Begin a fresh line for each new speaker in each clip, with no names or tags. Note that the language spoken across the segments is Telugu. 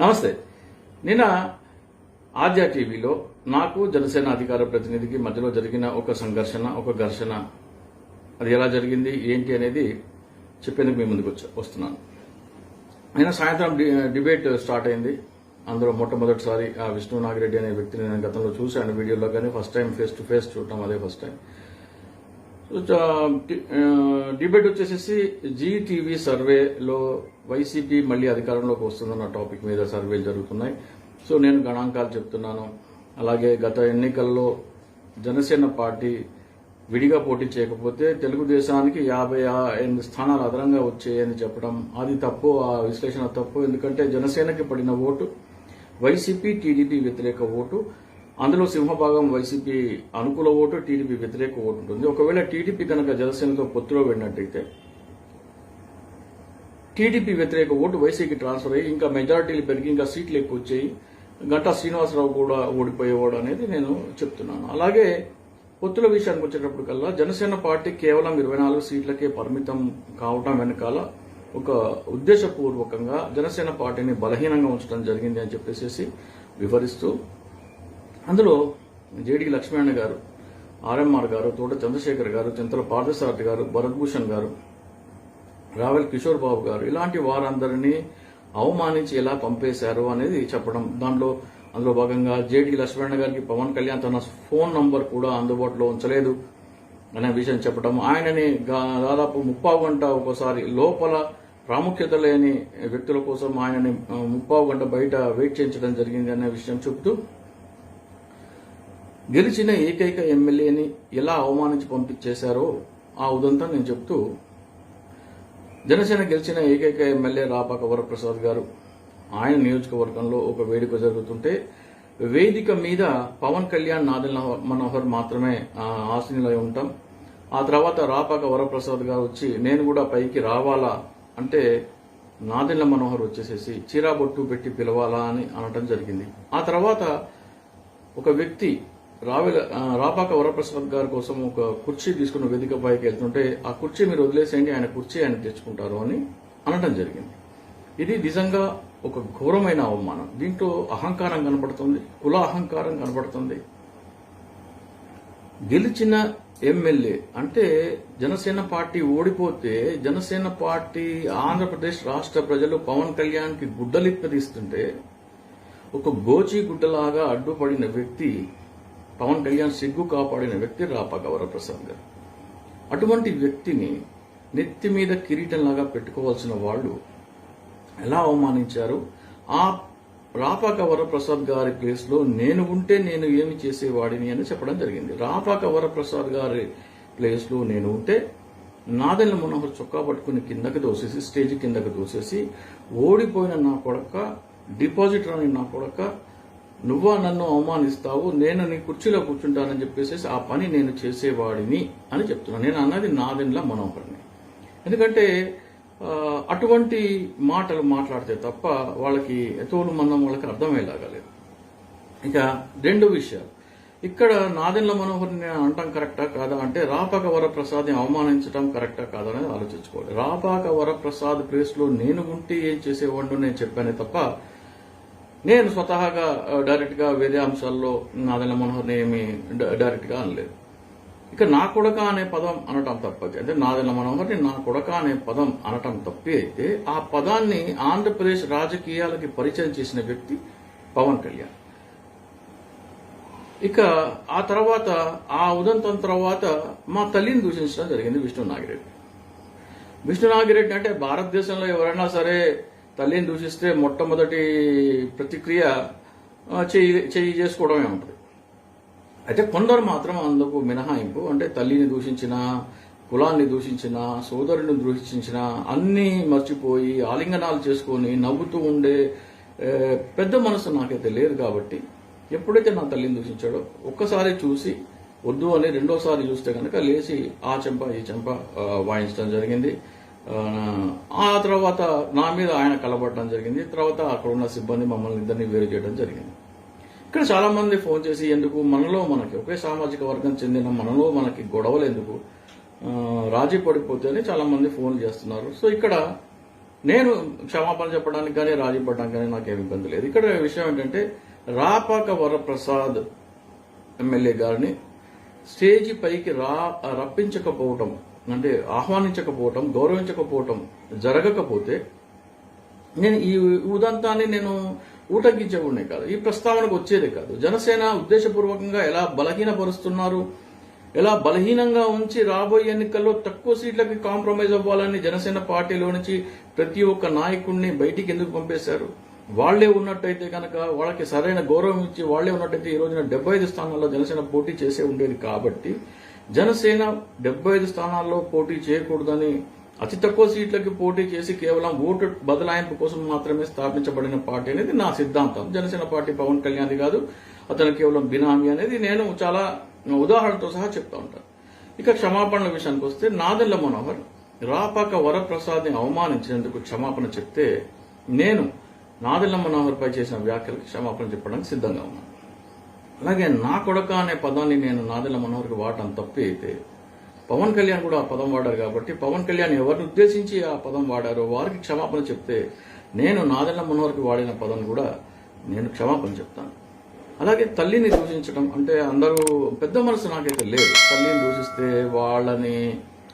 నమస్తే. నిన్న ఆద్యా టీవీలో నాకు జనసేన అధికార ప్రతినిధికి మధ్యలో జరిగిన ఒక సంఘర్షణ ఒక ఘర్షణ. అది ఎలా జరిగింది ఏంటి అనేది చెప్పేందుకు మీ ముందుకు వస్తున్నాను. నిన్న సాయంత్రం డి- డిబేట్ స్టార్ట్ అయింది. అందులో మొట్టమొదటిసారి ఆ విష్ణు నాగిరెడ్డి అనే వ్యక్తిని నేను గతంలో చూశాను వీడియోలో కానీ first time face to face చూడటం అదే ఫస్ట్ టైం. డిబేట్ వచ్చేసేసి జీటీవీ సర్వేలో వైసీపీ మళ్ళీ అధికారంలోకి వస్తుందన్న టాపిక్ మీద సర్వేలు జరుగుతున్నాయి. సో నేను గణాంకాలు చెప్తున్నాను. అలాగే గత ఎన్నికల్లో జనసేన పార్టీ విడిగా పోటీ చేయకపోతే తెలుగుదేశానికి యాభై ఆ- ఎనిమిది స్థానాలు అదనంగా వచ్చాయని చెప్పడం అది తప్పు ఆ విశ్లేషణ తప్పు. ఎందుకంటే జనసేనకి పడిన ఓటు వైసీపీ టీడీపీ వ్యతిరేక ఓటు అందులో సింహభాగం వైసీపీ అనుకూల ఓటు టీడీపీ వ్యతిరేక ఓటు ఉంటుంది. ఒకవేళ టీడీపీ కనుక జనసేనతో పొత్తులో వెళ్ళినట్టయితే టీడీపీ వ్యతిరేక ఓటు వైసీపీకి ట్రాన్స్ఫర్ అయ్యి ఇంకా మెజారిటీలు పెరిగి ఇంకా సీట్లు ఎక్కువ వచ్చాయి. గంటా శ్రీనివాసరావు కూడా ఓడిపోయేవాడు అనేది నేను చెప్తున్నాను. అలాగే పొత్తుల విషయానికి వచ్చేటప్పటికల్లా జనసేన పార్టీ కేవలం ఇరవై నాలుగు సీట్లకే పరిమితం కావడం వెనకాల ఒక ఉద్దేశపూర్వకంగా జనసేన పార్టీని బలహీనంగా ఉంచడం జరిగింది అని చెప్పేసి వివరిస్తూ అందులో జేడి లక్ష్మీనారాయణ గారు ఆర్ఎంఆర్ గారు తోట చంద్రశేఖర్ గారు చింతల పార్థసారథి గారు భరత్ భూషణ్ గారు రావెల్ కిషోర్ బాబు గారు ఇలాంటి వారందరినీ అవమానించి ఎలా పంపేశారు అనేది చెప్పడం. దాంట్లో అందులో భాగంగా జేడి లక్ష్మణ గారికి పవన్ కళ్యాణ్ తన ఫోన్ నంబర్ కూడా అందుబాటులో ఉంచలేదు అనే విషయం చెప్పడం. ఆయనని దాదాపు ముప్పావు గంట ఒకసారి లోపల ప్రాముఖ్యత లేని వ్యక్తుల కోసం ఆయనని ముప్పావు గంట బయట వెయిట్ చేయించడం జరిగింది అనే విషయం చెప్తూ గెలిచిన ఏకైక ఎమ్మెల్యేని ఎలా అవమానించి పంపించేశారో ఆ ఉదంతం నేను చెప్తూ జనసేన గెలిచిన ఏకైక ఎమ్మెల్యే రాపాక వరప్రసాద్ గారు ఆయన నియోజకవర్గంలో ఒక వేడుక జరుగుతుంటే వేదిక మీద పవన్ కళ్యాణ్ నాదల్ మనోహర్ మాత్రమే ఆ, ఉంటాం. ఆ తర్వాత రాపాక వరప్రసాద్ గారు వచ్చి నేను కూడా పైకి రావాలా అంటే నాదెళ్ళ మనోహర్ వచ్చేసేసి చీరాబొట్టు పెట్టి పిలవాలా అని అనటం జరిగింది. ఆ తర్వాత ఒక వ్యక్తి రావెల రాపాక వరప్రసాద్ గారి కోసం ఒక కుర్చీ తీసుకున్న వేదిక పైకి వెళ్తుంటే ఆ కుర్చీ మీరు వదిలేసేయండి ఆయన కుర్చీ ఆయన తెచ్చుకుంటారు అని అనడం జరిగింది. ఇది నిజంగా ఒక ఘోరమైన అవమానం. దీంట్లో అహంకారం కనబడుతుంది కుల అహంకారం కనబడుతుంది. గెలిచిన ఎమ్మెల్యే అంటే జనసేన పార్టీ ఓడిపోతే జనసేన పార్టీ ఆంధ్రప్రదేశ్ రాష్ట్ర ప్రజలు పవన్ కళ్యాణ్కి గుడ్డలిప్పదీస్తుంటే ఒక గోచి గుడ్డలాగా అడ్డుపడిన వ్యక్తి పవన్ కళ్యాణ్ సిగ్గు కాపాడిన వ్యక్తి రాపాక వరప్రసాద్ గారు. అటువంటి వ్యక్తిని నెత్తి మీద కిరీటంలాగా పెట్టుకోవాల్సిన వాళ్ళు ఎలా అవమానించారు? ఆ రాపాక వరప్రసాద్ గారి ప్లేస్లో నేను ఉంటే నేను ఏమి చేసేవాడిని అని చెప్పడం జరిగింది. రాపాక వరప్రసాద్ గారి ప్లేస్లో నేను ఉంటే నాదెల్ల మనోహర్ చొక్కా పట్టుకుని కిందకి దోసేసి స్టేజ్ కిందకి దోసేసి ఓడిపోయిన నా కొడక డిపాజిట్ రాని నా కొడక నువ్వా నన్ను అవమానిస్తావు? నేను నీ కుర్చీలో కూర్చుంటానని చెప్పేసి ఆ పని నేను చేసేవాడిని అని చెప్తున్నాను నేను అన్నది నాదెండ్ల మనోహర్ని. ఎందుకంటే అటువంటి మాటలు మాట్లాడితే తప్ప వాళ్ళకి ఎతోలు మందం వాళ్ళకి అర్థమయ్యేలాగా లేదు. ఇక రెండు విషయాలు. ఇక్కడ నాదెండ్ల మనోహర్ని అంటాం కరెక్టా కాదా అంటే రాపాక వరప్రసాద్ని అవమానించడం కరెక్టా కాదా అనేది ఆలోచించుకోవాలి. రాపాక వరప్రసాద్ ప్లేస్లో నేను ఉంటే ఏం చేసేవాడు నేను చెప్పానే తప్ప నేను స్వతహాగా డైరెక్ట్గా డైరెక్ట్గా వేరే అంశాల్లో నాదెండ్ల మనోహర్ని ఏమి డైరెక్ట్గా డైరెక్ట్గా అనలేదు. ఇక నా కొడక అనే పదం అనటం తప్పది. అంటే నాదెల్ల మనోహర్ని నా కొడక అనే పదం అనటం తప్పి అయితే ఆ పదాన్ని ఆంధ్రప్రదేశ్ రాజకీయాలకి పరిచయం చేసిన వ్యక్తి పవన్ కళ్యాణ్. ఇక ఆ తర్వాత ఆ ఉదంతం తర్వాత మా తల్లిని దూషించడం జరిగింది విష్ణు నాగిరెడ్డి. విష్ణు నాగిరెడ్డి అంటే భారతదేశంలో ఎవరైనా సరే తల్లిని దూషిస్తే మొట్టమొదటి ప్రతిక్రియ చెయ్యి చెయ్యి చేసుకోవడమే ఉంటుంది. అయితే కొందరు మాత్రం అందుకు మినహాయింపు అంటే తల్లిని దూషించిన కులాన్ని దూషించిన సోదరుని దూషించిన అన్నీ మర్చిపోయి ఆలింగనాలు చేసుకొని నవ్వుతూ ఉండే పెద్ద మనసు నాకైతే లేదు కాబట్టి ఎప్పుడైతే నా తల్లిని దూషించాడో ఒక్కసారి చూసి వద్దు అని రెండోసారి చూస్తే కనుక లేచి ఆ చెంప ఈ చెంప వాయించడం జరిగింది. ఆ, తర్వాత నా మీద ఆయన కలబడటం జరిగింది. తర్వాత అక్కడ ఉన్న సిబ్బంది మమ్మల్ని ఇద్దరిని వేరు చేయడం జరిగింది. ఇక్కడ చాలా మంది ఫోన్ చేసి ఎందుకు? మనలో మనకి ఒకే సామాజిక వర్గం చెందిన మనలో మనకి గొడవలు ఎందుకు? రాజీ పడిపోతే అని చాలా మంది ఫోన్ చేస్తున్నారు. సో ఇక్కడ నేను క్షమాపణ చెప్పడానికి కానీ రాజీ పడడానికి కానీ నాకేం ఇబ్బంది లేదు. ఇక్కడ విషయం ఏంటంటే రాపాక వరప్రసాద్ ఎమ్మెల్యే గారిని స్టేజి పైకి రా రప్పించకపోవటం అంటే ఆహ్వానించకపోవటం గౌరవించకపోవటం జరగకపోతే నేను ఈ ఉదంతాన్ని నేను ఊటంకించేవాడినే కాదు. ఈ ప్రస్తావనకు వచ్చేదే కాదు. జనసేన ఉద్దేశపూర్వకంగా ఎలా బలహీనపరుస్తున్నారు ఎలా బలహీనంగా ఉంచి రాబోయే ఎన్నికల్లో తక్కువ సీట్లకి కాంప్రమైజ్ అవ్వాలని జనసేన పార్టీలో నుంచి ప్రతి ఒక్క నాయకుడిని బయటికి ఎందుకు పంపేశారు? వాళ్ళే ఉన్నట్టయితే కనుక వాళ్ళకి సరైన గౌరవం ఇచ్చి వాళ్ళే ఉన్నట్టయితే ఈ రోజున డెబ్బై ఐదు స్థానాల్లో జనసేన పోటీ చేసే ఉండేది కాబట్టి జనసేన డెబ్బై ఐదు స్థానాల్లో పోటీ చేయకూడదని అతి తక్కువ సీట్లకి పోటీ చేసి కేవలం ఓటు బదలాయింపు కోసం మాత్రమే స్థాపించబడిన పార్టీ అనేది నా సిద్ధాంతం. జనసేన పార్టీ పవన్ కళ్యాణ్ కాదు అతను కేవలం బినామీ అనేది నేను చాలా ఉదాహరణతో సహా చెప్తా ఉంటాను ఇక క్షమాపణల విషయానికి వస్తే నాదెల్ల మనోహర్ రాపాక వరప్రసాద్ని అవమానించినందుకు క్షమాపణ చెప్తే నేను నాదెల్ల మనోహర్ పై చేసిన వ్యాఖ్యలకు క్షమాపణ చెప్పడానికి సిద్ధంగా ఉన్నాను. అలాగే నా కొడక అనే పదాన్ని నేను నాదెల మనోహర్కి వాడటం తప్పే అయితే పవన్ కళ్యాణ్ కూడా ఆ పదం వాడారు కాబట్టి పవన్ కళ్యాణ్ ఎవరిని ఉద్దేశించి ఆ పదం వాడారో వారికి క్షమాపణ చెప్తే నేను నాదెల మనోహర్కి వాడిన పదం కూడా నేను క్షమాపణ చెప్తాను. అలాగే తల్లిని దూషించడం అంటే అందరూ పెద్ద మనసు నాకైతే లేదు. తల్లిని దూషిస్తే వాళ్ళని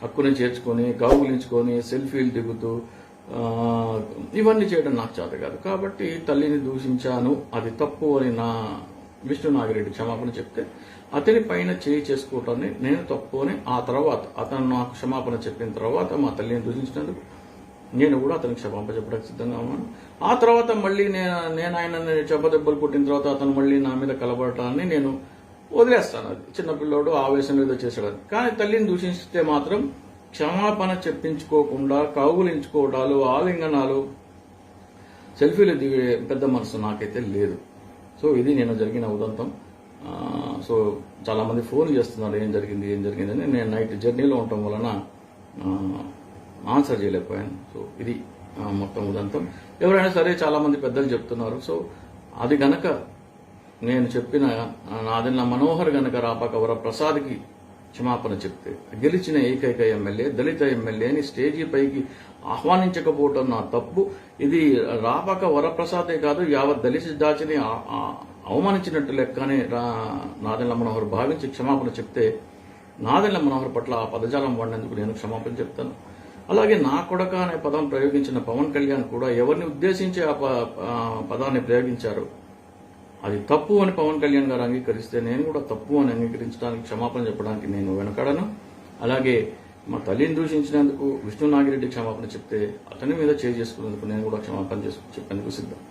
హక్కుని చేర్చుకొని కౌగులించుకొని సెల్ఫీలు దిగుతూ ఇవన్నీ చేయడం నాకు చేత కాదు. కాబట్టి తల్లిని దూషించాను అది తప్పు అని నా విష్ణు నాగిరెడ్డి క్షమాపణ చెప్తే అతని పైన చేయి చేసుకోవటాన్ని నేను తప్పు అని ఆ తర్వాత అతను నాకు క్షమాపణ చెప్పిన తర్వాత మా తల్లిని దూషించినందుకు నేను కూడా అతనికి క్షమాపణ చెప్పడానికి సిద్ధంగా ఉన్నాను. ఆ తర్వాత మళ్ళీ నేను నేను ఆయన చెప్పదెబ్బలు కొట్టిన తర్వాత అతను మళ్ళీ నా మీద కలబడటాన్ని నేను వదిలేస్తాను. అది చిన్నపిల్లోడు ఆవేశం ఏదో చేసాడు కానీ తల్లిని దూషిస్తే మాత్రం క్షమాపణ చెప్పించుకోకుండా కౌగులించుకోవడాలు ఆలింగనాలు సెల్ఫీలు దిగే పెద్ద మనసు నాకైతే లేదు. సో ఇది నేను జరిగిన ఉదంతం. సో చాలా మంది ఫోన్ చేస్తున్నారు ఏం జరిగింది ఏం జరిగింది అని. నేను నైట్ జర్నీలో ఉండటం వలన ఆన్సర్ చేయలేకపోయాను. సో ఇది మొత్తం ఉదంతం. ఎవరైనా సరే చాలా మంది పెద్దలు చెప్తున్నారు. సో అది గనక నేను చెప్పిన నాది మనోహర్ గనక కవర ప్రసాద్కి క్షమాపణ చెప్తే. గెలిచిన ఏకైక ఎమ్మెల్యే దళిత ఎమ్మెల్యేని స్టేజీ పైకి ఆహ్వానించకపోవటం నా తప్పు. ఇది రాపాక వరప్రసాదే కాదు యావత్ దళిత జాతిని అవమానించినట్టు లెక్కనే రా- మనోహర్ భావించి క్షమాపణ చెప్తే నాదెళ్ళ మనోహర్ పట్ల ఆ పదజాలం వాడినందుకు నేను క్షమాపణ చెప్తాను. అలాగే నా కొడక అనే పదం ప్రయోగించిన పవన్ కళ్యాణ్ కూడా ఎవరిని ఉద్దేశించి ఆ ప- ఆ పదాన్ని ప్రయోగించారు? అది తప్పు అని పవన్ కళ్యాణ్ గారు అంగీకరిస్తే నేను కూడా తప్పు అని అంగీకరించడానికి క్షమాపణ చెప్పడానికి నేను వెనకడను. అలాగే మా తల్లిని దూషించినందుకు విష్ణు నాగిరెడ్డి క్షమాపణ చెప్తే అతని మీద చేయి చేసుకున్నందుకు నేను కూడా క్షమాపణ చేసుకు చెప్పేందుకు సిద్ధం.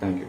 Thank you